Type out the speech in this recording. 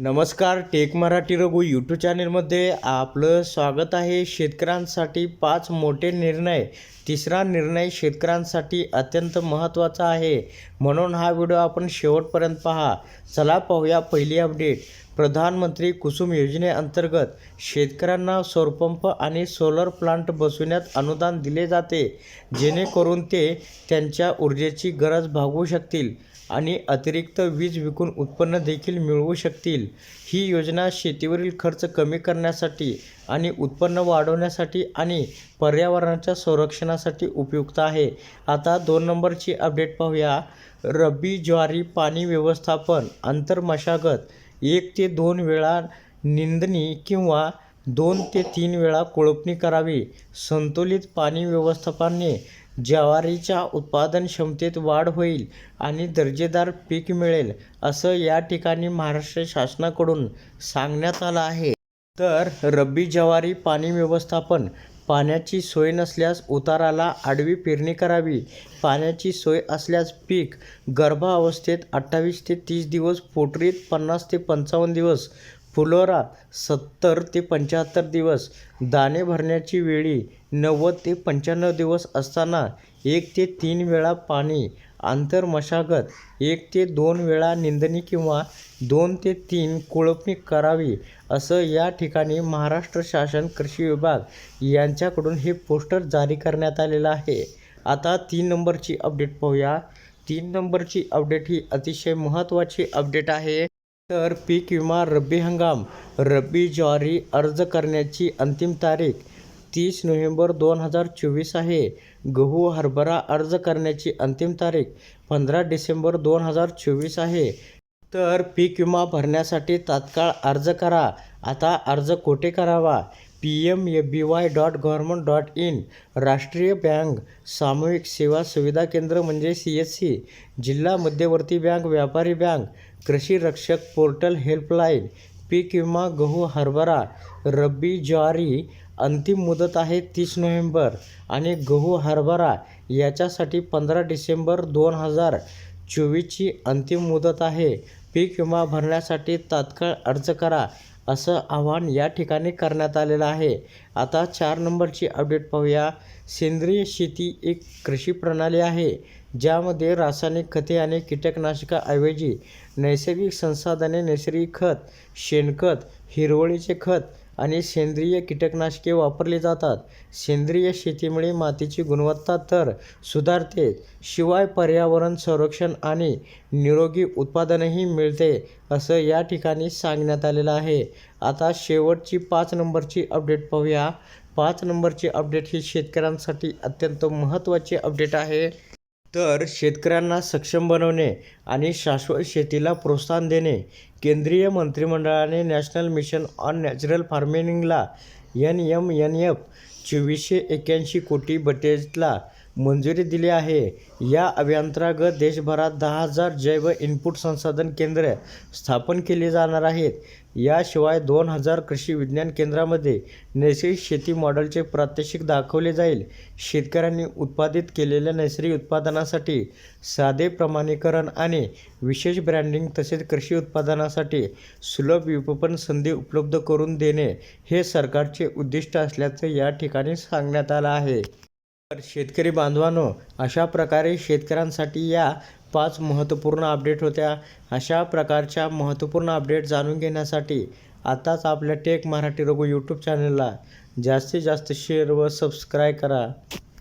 नमस्कार tech Marathi Raghu YouTube चॅनेलमध्ये आपलं स्वागत आहे. शेतकऱ्यांसाठी पाच मोठे निर्णय तिसरा निर्णय शेतकऱ्यांसाठी अत्यंत महत्त्वाचा आहे. म्हणून हा व्हिडिओ आपण शेवटपर्यंत पहा. चला पाहूया पहिली अपडेट. प्रधानमंत्री कुसुम योजनेअंतर्गत शेतकऱ्यांना सौरपंप आणि सोलर प्लांट बसविण्यात अनुदान दिले जाते जेणेकरून ते त्यांच्या ऊर्जेची गरज भागवू शकतील. आणि अतिरिक्त वीज विकून उत्पन्न देखील मिळवू शकतील. ही योजना शेतीवरील खर्च कमी करण्यासाठी आणि उत्पन्न वाढवण्यासाठी आणि पर्यावरणाच्या संरक्षणासाठी उपयुक्त आहे. आता दोन नंबरची अपडेट पाहूया. रब्बी ज्वारी पाणी व्यवस्थापन आंतरमशागत एक ते दोन वेळा निंदणी किंवा दोन ते तीन वेळा कोळपणी करावी. संतुलित पाणी व्यवस्थापनाने ज्वारीच्या उत्पादन क्षमतेत वाढ होईल आणि दर्जेदार पीक मिळेल असं या ठिकाणी महाराष्ट्र शासनाकडून सांगण्यात आलं आहे. तर रब्बी ज्वारी पाणी व्यवस्थापन पाण्याची सोय नसल्यास उताराला आडवी पेरणी करावी. पाण्याची सोय असल्यास पीक गर्भावस्थेत अठ्ठावीस ते तीस दिवस पोटरीत पन्नास ते पंचावन्न दिवस फुलोरात सत्तर ते पंच्याहत्तर दिवस दाणे भरण्याची वेळी नव्वद ते पंच्याण्णव दिवस असताना एक ते तीन वेळा पाणी आंतर मशागत एक ते दोन वेळा निंदणी किंवा दोन ते तीन कोळपणी करावी असं या ठिकाणी महाराष्ट्र शासन कृषी विभाग यांच्याकडून हे पोस्टर जारी करण्यात आलेलं आहे. आता तीन नंबरची अपडेट पाहूया. तीन नंबरची अपडेट ही अतिशय महत्त्वाची अपडेट आहे. तर पीक विमा रब्बी हंगाम रब्बी ज्वारी अर्ज करण्याची अंतिम तारीख तीस नोव्हेंबर दोन हजार चोवीस आहे. गहू हरभरा अर्ज करण्याची अंतिम तारीख पंधरा डिसेंबर दोन हजार चोवीस आहे. तर पीक विमा भरण्यासाठी तात्काळ अर्ज करा. आता अर्ज कोठे करावा? P M A B Y dot government dot in राष्ट्रीय बँक सामूहिक सेवा सुविधा केंद्र म्हणजे सी एस सी जिल्हा मध्यवर्ती बँक व्यापारी बँक कृषी रक्षक पोर्टल हेल्पलाईन पीक विमा गहू हरभरा रब्बी ज्वारी अंतिम मुदत आहे तीस नोव्हेंबर आणि गहू हरभरा याच्यासाठी पंधरा डिसेंबर दोन हजार चोवीसची अंतिम मुदत आहे. पीक विमा भरण्यासाठी तात्काळ अर्ज करा. असं आवाहन या ठिकाणी करण्यात आलेलं आहे. आता चार नंबरची अपडेट पाहूया. सेंद्रिय शेती एक कृषी प्रणाली आहे ज्यामध्ये रासायनिक खते आणि कीटकनाशकाऐवजी नैसर्गिक संसाधने नैसर्गिक खत शेणखत हिरवळीचे खत आणि सेंद्रिय कीटकनाशके वापरली जातात. सेंद्रिय शेतीमुळे मातीची गुणवत्ता तर सुधारते शिवाय पर्यावरण संरक्षण आणि निरोगी उत्पादनही मिळते असं या ठिकाणी सांगण्यात आलेलं आहे. आता शेवटची पाच नंबरची अपडेट पाहूया. पाच नंबरची अपडेट ही शेतकऱ्यांसाठी अत्यंत महत्त्वाची अपडेट आहे. तर शेतकऱ्यांना सक्षम बनवणे आणि शाश्वत शेतीला प्रोत्साहन देणे केंद्रीय मंत्रिमंडळाने नॅशनल मिशन ऑन नॅचरल फार्मिंगला एन एम एन एफ चोवीसशे एक्याऐंशी कोटी बजेटला मंजुरी दिली आहे. या अभियांतर्गत देशभरात दहा हजार जैव इनपुट संसाधन केंद्रे स्थापन केली जाणार आहेत. याशिवाय दोन हजार कृषी विज्ञान केंद्रामध्ये नैसर्गिक शेती मॉडेलचे प्रात्यक्षिक दाखवले जाईल. शेतकऱ्यांनी उत्पादित केलेल्या नैसर्गिक उत्पादनासाठी साधे प्रमाणीकरण आणि विशेष ब्रँडिंग तसेच कृषी उत्पादनासाठी सुलभ विपणन संधी उपलब्ध करून देणे हे सरकारचे उद्दिष्ट असल्याचं या ठिकाणी सांगण्यात आलं आहे. तर शेतकरी बांधवांनो अशा प्रकारे शेतकऱ्यांसाठी या पाच महत्त्वपूर्ण अपडेट होत्या. अशा प्रकारच्या महत्त्वपूर्ण अपडेट जाणून घेण्यासाठी आताच आपल्या टेक मराठी रघु यूट्यूब चॅनलला जास्तीत जास्त शेअर व सबस्क्राईब करा.